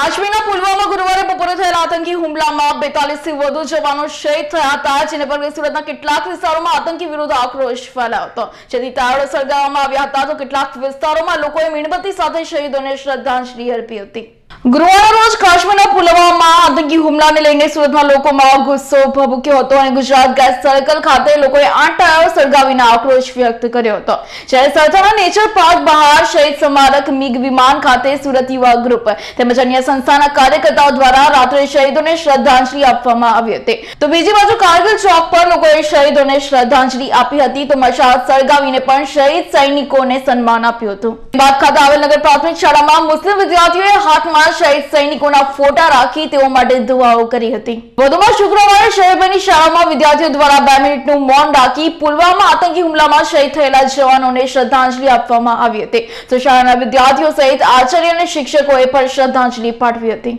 કાશ્મીરના પુલવામા ગુરુવારે બપોરે થયેલા આતંકી હુમલામાં બેતાલીસથી વધુ જવાનો શહીદ થયા હતા, જેને પગલે સુરતના કેટલાક વિસ્તારોમાં આતંકી વિરુદ્ધ આક્રોશ ફેલાયો હતો જેથી તાળો સળગાવવામાં આવ્યા હતા, તો કેટલાક વિસ્તારોમાં લોકોએ મીણબત્તી સાથે શહીદોને શ્રદ્ધાંજલિ અર્પી હતી. ગુરુવારના રોજ કાશ્મીરના પુલવામામાં આતંકી હુમલાને લઈને સુરતમાં લોકોમાં ગુસ્સો ભભૂક્યો હતો અને ગુજરાત ગેસ સર્કલ ખાતે લોકોએ આઠ સળગાવીને આક્રોશ વ્યક્ત કર્યો હતો. જ્યારે સરથાણા નેચર પાર્ક બહાર શહીદ સ્મારક મિગ વિમાન ખાતે સુરત યુવા ગ્રુપ તેમજ અન્ય સંસ્થાના કાર્યકર્તાઓ દ્વારા રાત્રે શહીદોને શ્રદ્ધાંજલિ આપવામાં આવી હતી. તો બીજી બાજુ કારગિલ ચોક પર લોકોએ શહીદોને શ્રદ્ધાંજલિ આપી હતી. તો મશાલ સળગાવીને પણ શહીદ સૈનિકોને સન્માન આપ્યું હતું. બાદ ખાતે આવેલ નગર પ્રાથમિક શાળામાં મુસ્લિમ વિદ્યાર્થીઓએ હાથમાં શહીદ સૈનિકોના ફોટા રાખી તેઓ માટે દુઆઓ કરી હતી. વધુમાં શુક્રવારે શહેરની શાળામાં વિદ્યાર્થીઓ દ્વારા બે મિનિટનું મૌન રાખી પુલવામા આતંકી હુમલામાં શહીદ થયેલા જવાનોને શ્રદ્ધાંજલિ આપવામાં આવી હતી. તો શાળાના વિદ્યાર્થીઓ સહિત આચાર્ય અને શિક્ષકોએ પણ શ્રદ્ધાંજલિ પાઠવી હતી.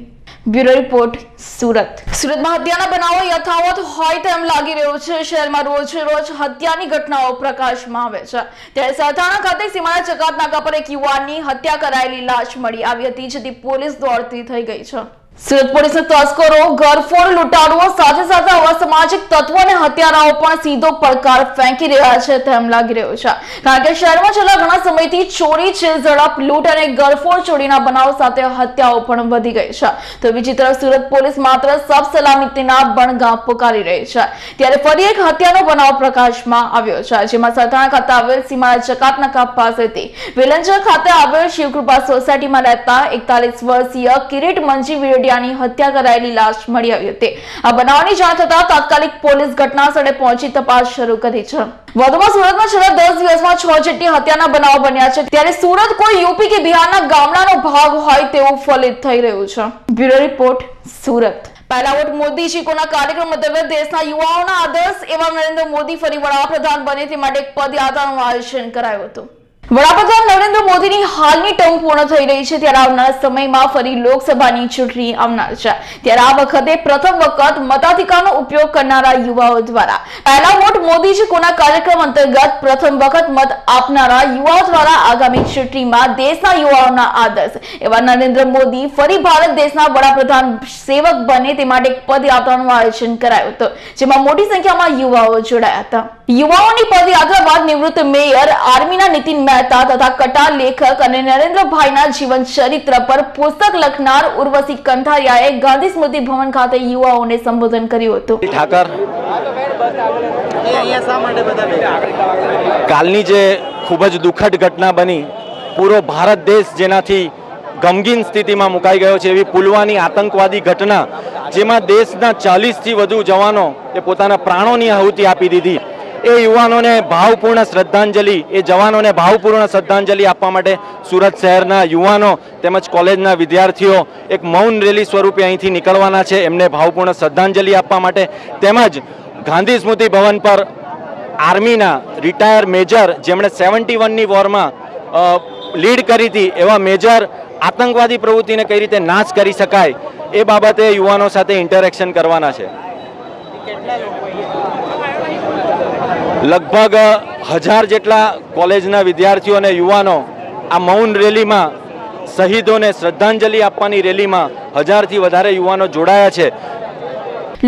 Bureau report, Surat. સુરતમાં હત્યાના બનાવો યથાવત હોય તેમ લાગી રહ્યું છે. શહેરમાં રોજ રોજ હત્યાની ઘટનાઓ પ્રકાશમાં આવે છે. ત્યારે સરથાણા ખાતે સીમાના ચકાત નાકા પર એક યુવાનની હત્યા કરાયેલી લાશ મળી આવી હતી, જેથી પોલીસ દોડતી થઈ ગઈ છે. સુરત પોલીસના તસ્કરો ઘરફોડ લૂંટારુઓ સાથે સાથે અસામાજિક તત્વો અને હત્યારાઓ પણ સીધો પડકાર ફેંકી રહ્યા છે તેમ લાગી રહ્યું છે. કારણ કે શહેરમાં છેલ્લા ઘણા સમયથી ચોરી છે ઝડપ લૂંટ અને ઘરફોડ ચોરીના બનાવ સાથે હત્યાઓ પણ વધી ગઈ છે. તો બીજી તરફ સુરત પોલીસ માત્ર સબ સલામતીના બણગા પુકારી રહી છે. ત્યારે ફરી એક હત્યાનો બનાવ પ્રકાશમાં આવ્યો છે, જેમાં સરથાણા ખાતે આવેલ સીમાના નકા પાસેથી વેલંજર ખાતે આવેલ શિવકૃપા સોસાયટીમાં રહેતા એકતાલીસ વર્ષીય કિરીટ મંજી વિરડિયાની હત્યા કરાયેલી લાશ મળી આવી હતી. આ બનાવની જાણ થતા તાત્કાલિક પોલીસ ઘટના પહોંચી તપાસ શરૂ કરી છે. વધુમાં સુરતમાં છેલ્લા દસ દિવસમાં છ જેટલી હત્યાના બનાવ બન્યા છે. ત્યારે સુરત કોઈ યુપી કે બિહારના ગામડાનો ભાગ હોય તેવું ફલિત થઈ રહ્યું છે. Bureau report, Surat. પહેલા મોદીજી કોના કાર્યક્રમ અંતર્ગત યુવાઓના આદર્શ એવા નરેન્દ્ર મોદી ફરી વડાપ્રધાન બને તે માટે એક પદયાત્રાનું આયોજન કરાયું હતું. વડાપ્રધાન નરેન્દ્ર મોદીની હાલની ટર્મ પૂર્ણ થઈ રહી છે. ત્યારે આવનારા સમયમાં ફરી લોકસભાની ચૂંટણી આવનાર છે. ત્યારે આ વખતે પ્રથમ વખત મતાધિકારનો ઉપયોગ કરનારા યુવાઓ દ્વારા. પહેલા વોટ મોદીજી કોના કાર્યક્રમ અંતર્ગત પ્રથમ વખત મત આપનારા યુવાઓ દ્વારા આગામી ચૂંટણીમાં દેશના યુવાઓના આદર્શ. એવા નરેન્દ્ર મોદી ફરી ભારત દેશના વડાપ્રધાન સેવક બને તે માટે એક પદયાત્રાનું આયોજન કરાયું હતું, જેમાં મોટી સંખ્યામાં યુવાઓ જોડાયા હતા. યુવાઓની પદયાત્રા બાદ નિવૃત્ત મેયર આર્મીના નીતિન મહેતા તથા કટાર લેખક અને નરેન્દ્રભાઈના જીવન ચરિત્ર પર પુસ્તક લખનાર ઉર્વશી કંથારિયાએ ગાંધી સ્મૃતિ ભવન ખાતે યુવાઓને સંબોધન કર્યું હતું. ઠાકર, કાલની જે ખૂબ જ દુઃખદ ઘટના બની, પૂરો ભારત દેશ જેનાથી ગમગીન સ્થિતિમાં મુકાઈ ગયો છે, એવી પુલવાની આતંકવાદી ઘટના, જેમાં દેશના ચાલીસથી વધુ જવાનો એ પોતાના પ્રાણોની આહુતિ આપી દીધી. એ યુવાનોને ભાવપૂર્ણ શ્રદ્ધાંજલિ, એ જવાનોને ભાવપૂર્ણ શ્રદ્ધાંજલિ આપવા માટે સુરત શહેરના યુવાનો તેમજ કોલેજના વિદ્યાર્થીઓ એક મૌન રેલી સ્વરૂપે અહીંથી નીકળવાના છે. એમને ભાવપૂર્ણ શ્રદ્ધાંજલિ આપવા માટે તેમજ ગાંધી સ્મૃતિ ભવન પર આર્મીના રિટાયર મેજર જેમણે સેવન્ટી વનની વોરમાં લીડ કરી હતી એવા મેજર આતંકવાદી પ્રવૃત્તિને કઈ રીતે નાશ કરી શકાય એ બાબતે યુવાનો સાથે ઇન્ટરેક્શન કરવાના છે. લગભગ હજાર જેટલા કોલેજના વિદ્યાર્થીઓ અને યુવાનો આ મૌન રેલીમાં શહીદોને શ્રદ્ધાંજલિ આપવાની રેલીમાં હજારથી વધારે યુવાનો જોડાયા છે.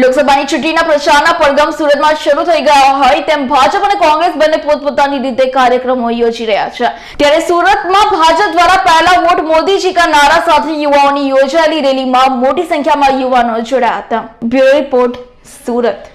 લોકસભાની ચૂંટણીના પ્રચારના પડઘમ સુરતમાં શરૂ થઈ ગયા હોય તેમ ભાજપ અને કોંગ્રેસ બંને પોતપોતાની રીતે કાર્યક્રમો યોજી રહ્યા છે. ત્યારે સુરતમાં ભાજપ દ્વારા પહેલા વોટ મોદીજી કા નારા સાથે યુવાઓની યોજાયેલી રેલીમાં મોટી સંખ્યામાં યુવાનો જોડાયા હતા. Bureau report Surat.